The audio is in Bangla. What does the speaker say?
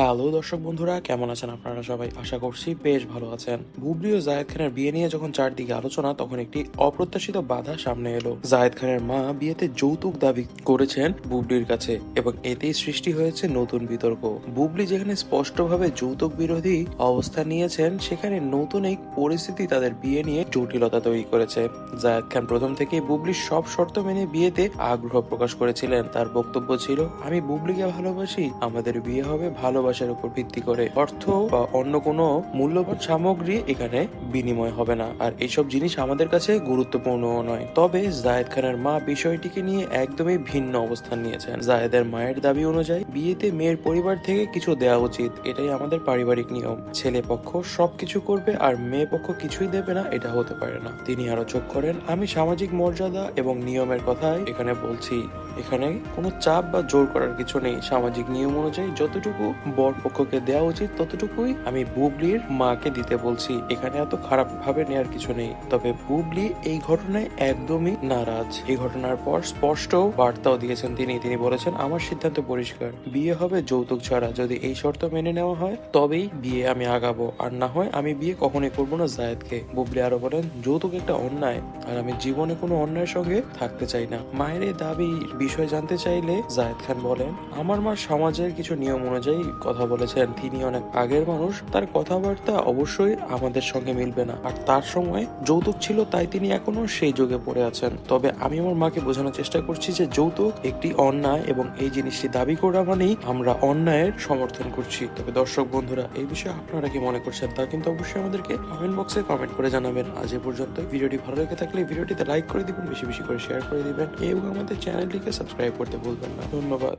হ্যালো দর্শক বন্ধুরা, কেমন আছেন আপনারা সবাই? আশা করছি বেশ ভালো আছেন। বুবলি ও জায়েদ খানের বিয়ে নিয়ে যখন চারদিকে আলোচনা, তখন একটি অপ্রত্যাশিত বাধা সামনে এলো। জায়েদ খানের মা বিয়েতে যৌতুক দাবি করেছেন বুবলির কাছে এবং এতেই সৃষ্টি হয়েছে নতুন বিতর্ক। বুবলি যেখানে স্পষ্টভাবে যৌতুক বিরোধী অবস্থান নিয়েছেন, সেখানে নতুন এক পরিস্থিতি তাদের বিয়ে নিয়ে জটিলতা তৈরি করেছে। জায়েদ খান প্রথম থেকেই বুবলির সব শর্ত মেনে বিয়েতে আগ্রহ প্রকাশ করেছিলেন। তার বক্তব্য ছিল, আমি বুবলিকে ভালোবাসি, আমাদের বিয়ে হবে ভালোবাসার উপর ভিত্তি করে অর্থ বা অন্য কোনো মূল্যবান সামগ্রী এখানে বিনিময় হবে না। আর এইসব জিনিস আমাদের কাছে গুরুত্বপূর্ণ নয়। তবে জায়েদ খানের মা বিষয়টিকে নিয়ে একদমই ভিন্ন অবস্থান নিয়েছেন। জায়েদের মায়ের দাবি অনুযায়ী বিয়েতে মেয়ের পরিবার থেকে কিছু দেওয়া উচিত। এটাই আমাদের পারিবারিক নিয়ম। ছেলে পক্ষ সবকিছু করবে আর মেয়ে পক্ষ কিছুই দেবে না, এটা হতে পারে না। তিনি আরও চোখ করেন, আমি সামাজিক মর্যাদা এবং নিয়মের কথাই এখানে বলছি। এখানে কোনো চাপ বা জোর করার কিছু নেই। সামাজিক নিয়ম অনুযায়ী যতটুকু বর পক্ষকে দেওয়া উচিত, ততটুকুই আমি বুবলির মাকে দিতে বলছি। এখানে এত খারাপ ভাবে নেওয়ার কিছু নেই। তবে বুবলি এই ঘটনায় একদমই নারাজ। এই ঘটনার পর স্পষ্ট বার্তাও দিয়েছেন তিনি। তিনি বলেছেন, আমার সিদ্ধান্ত পরিষ্কার। বিয়ে হবে যৌতুক ছাড়া। যদি এই শর্ত মেনে নেওয়া হয়, তবেই বিয়ে আমি আগাবো। আর না হয় আমি বিয়ে কখনোই করব না জায়েদকে। বুবলি আরও বলেন, যৌতুক একটা অন্যায়, আর আমি জীবনে কোনো অন্যায়ের সঙ্গে থাকতে চাই না। মায়ের দাবি বিষয় জানতে চাইলে জায়েদ খান বলেন, আমার মা সমাজের কিছু নিয়ম অনুযায়ী কথা বলেছেন। তিনি অনেক আগের মানুষ। তার কথাবার্তা অবশ্যই আমাদের সঙ্গে মিলবে না। আর তার সময় যৌতুক ছিল, তাই তিনি এখনও সেই যুগে পড়ে আছেন। তবে আমি আমার মাকে বোঝানোর চেষ্টা করছি যে যৌতুক একটি অন্যায় এবং এই জিনিসটি দাবি করা মানেই আমরা অন্যায়ের সমর্থন করছি। তবে দর্শক বন্ধুরা, এই বিষয়ে আপনারা কি মনে করছেন তা কিন্তু অবশ্যই আমাদেরকে কমেন্ট বক্সে কমেন্ট করে জানাবেন। আজ এ পর্যন্ত ভিডিওটি ভালো লেগে থাকলে ভিডিওটিতে লাইক করে দিবেন, বেশি বেশি করে শেয়ার করে দিবেন এবং আমাদের চ্যানেলটিকে সাবস্ক্রাইব করতে ভুলবেন না। ধন্যবাদ।